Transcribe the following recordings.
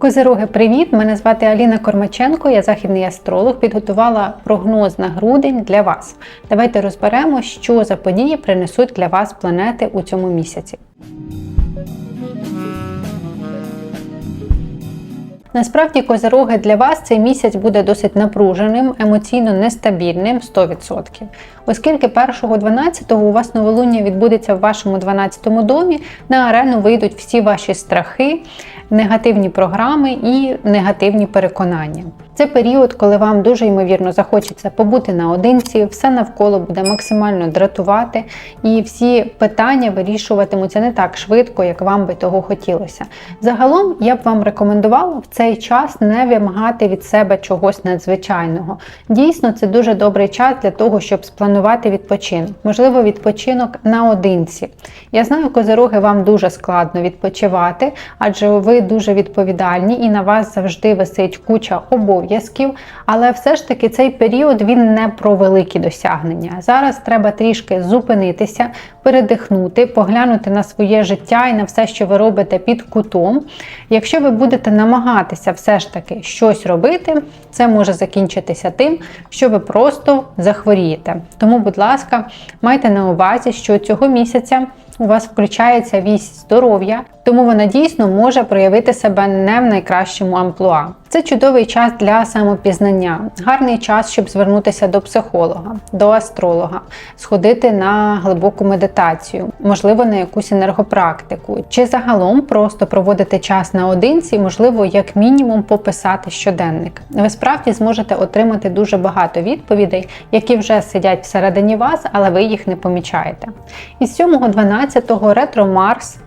Козироги, привіт! Мене звати Аліна Кормаченко, я західний астролог. Підготувала прогноз на грудень для вас. Давайте розберемо, що за події принесуть для вас планети у цьому місяці. Насправді, козироги для вас цей місяць буде досить напруженим, емоційно нестабільним 100%. Оскільки 1.12 у вас новолуння відбудеться в вашому 12 домі, на арену вийдуть всі ваші страхи, негативні програми і негативні переконання. Це період, коли вам дуже ймовірно захочеться побути наодинці, все навколо буде максимально дратувати, і всі питання вирішуватимуться не так швидко, як вам би того хотілося. Загалом я б вам рекомендувала в цей час не вимагати від себе чогось надзвичайного. Дійсно, це дуже добрий час для того, щоб спланувати відпочинок. Можливо, відпочинок наодинці. Я знаю, козироги, вам дуже складно відпочивати, адже ви дуже відповідальні і на вас завжди висить куча обов'язків. Але все ж таки цей період він не про великі досягнення. Зараз треба трішки зупинитися, передихнути, поглянути на своє життя і на все, що ви робите під кутом. Якщо ви будете намагатися все ж таки щось робити, це може закінчитися тим, що ви просто захворієте. Тому, будь ласка, майте на увазі, що цього місяця у вас включається вісь здоров'я, тому вона дійсно може проявити себе не в найкращому амплуа. Це чудовий час для самопізнання, гарний час, щоб звернутися до психолога, до астролога, сходити на глибоку медитацію, можливо, на якусь енергопрактику, чи загалом просто проводити час наодинці, можливо, як мінімум пописати щоденник. Ви справді зможете отримати дуже багато відповідей, які вже сидять всередині вас, але ви їх не помічаєте. Із 7-12 ретро Марс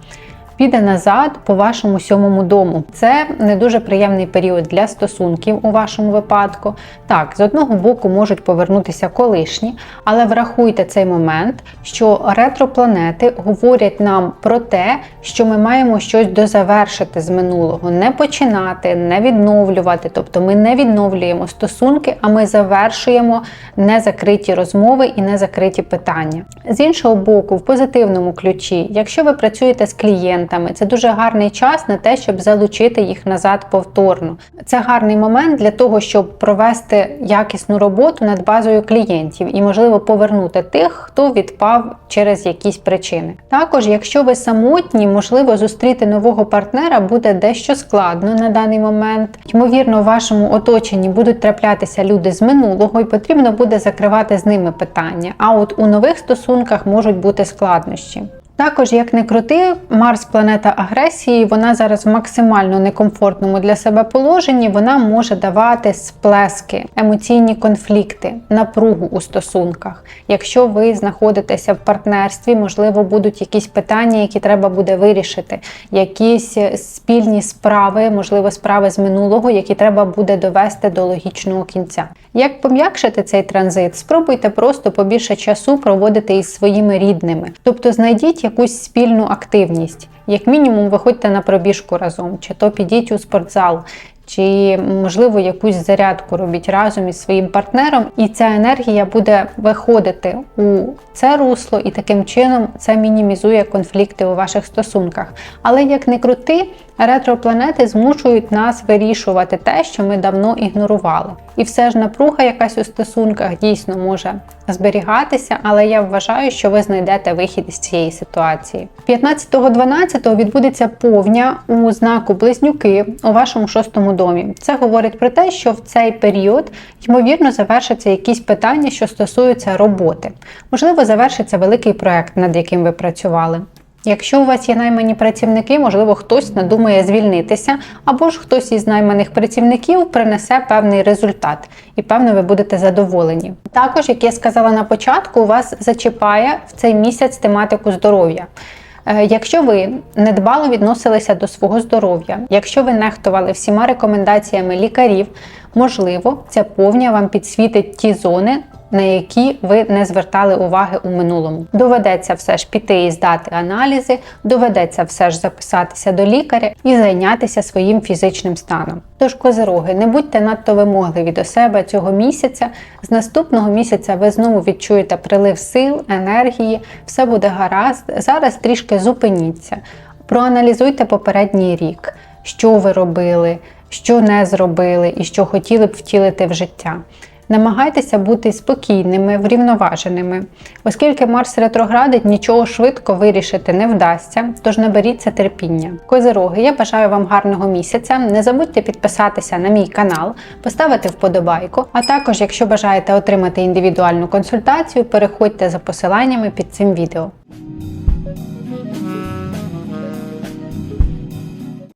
піде назад по вашому сьомому дому. Це не дуже приємний період для стосунків у вашому випадку. Так, з одного боку можуть повернутися колишні, але врахуйте цей момент, що ретропланети говорять нам про те, що ми маємо щось дозавершити з минулого, не починати, не відновлювати. Тобто ми не відновлюємо стосунки, а ми завершуємо незакриті розмови і незакриті питання. З іншого боку, в позитивному ключі, якщо ви працюєте з клієнтами, це дуже гарний час на те, щоб залучити їх назад повторно. Це гарний момент для того, щоб провести якісну роботу над базою клієнтів і, можливо, повернути тих, хто відпав через якісь причини. Також, якщо ви самотні, можливо, зустріти нового партнера буде дещо складно на даний момент. Ймовірно, в вашому оточенні будуть траплятися люди з минулого, і потрібно буде закривати з ними питання. А от у нових стосунках можуть бути складнощі. Також, як не крути, Марс планета агресії, вона зараз в максимально некомфортному для себе положенні, вона може давати сплески, емоційні конфлікти, напругу у стосунках. Якщо ви знаходитеся в партнерстві, можливо, будуть якісь питання, які треба буде вирішити, якісь спільні справи, можливо, справи з минулого, які треба буде довести до логічного кінця. Як пом'якшити цей транзит? Спробуйте просто побільше часу проводити із своїми рідними, тобто знайдіть якусь спільну активність. Як мінімум, виходьте на пробіжку разом, чи то підіть у спортзал, чи, можливо, якусь зарядку робіть разом із своїм партнером, і ця енергія буде виходити у це русло, і таким чином це мінімізує конфлікти у ваших стосунках. Але як не крути, ретропланети змушують нас вирішувати те, що ми давно ігнорували. І все ж напруга якась у стосунках дійсно може зберігатися, але я вважаю, що ви знайдете вихід із цієї ситуації. 15.12 відбудеться повня у знаку Близнюки у вашому шостому домі. Це говорить про те, що в цей період, ймовірно, завершаться якісь питання, що стосуються роботи. Можливо, завершиться великий проект, над яким ви працювали. Якщо у вас є наймані працівники, можливо, хтось надумає звільнитися, або ж хтось із найманих працівників принесе певний результат, і певно, ви будете задоволені. Також, як я сказала на початку, у вас зачіпає в цей місяць тематику здоров'я. Е, Якщо ви недбало відносилися до свого здоров'я, якщо ви нехтували всіма рекомендаціями лікарів, можливо, ця повня вам підсвітить ті зони, на які ви не звертали уваги у минулому. Доведеться все ж піти і здати аналізи, доведеться все ж записатися до лікаря і зайнятися своїм фізичним станом. Тож, козироги, не будьте надто вимогливі до себе цього місяця. З наступного місяця ви знову відчуєте прилив сил, енергії, все буде гаразд. Зараз трішки зупиніться, проаналізуйте попередній рік. що ви робили, що не зробили і що хотіли б втілити в життя. Намагайтеся бути спокійними, врівноваженими, оскільки Марс ретроградить, нічого швидко вирішити не вдасться, тож наберіться терпіння. Козироги, я бажаю вам гарного місяця. Не забудьте підписатися на мій канал, поставити вподобайку. А також, якщо бажаєте отримати індивідуальну консультацію, переходьте за посиланнями під цим відео.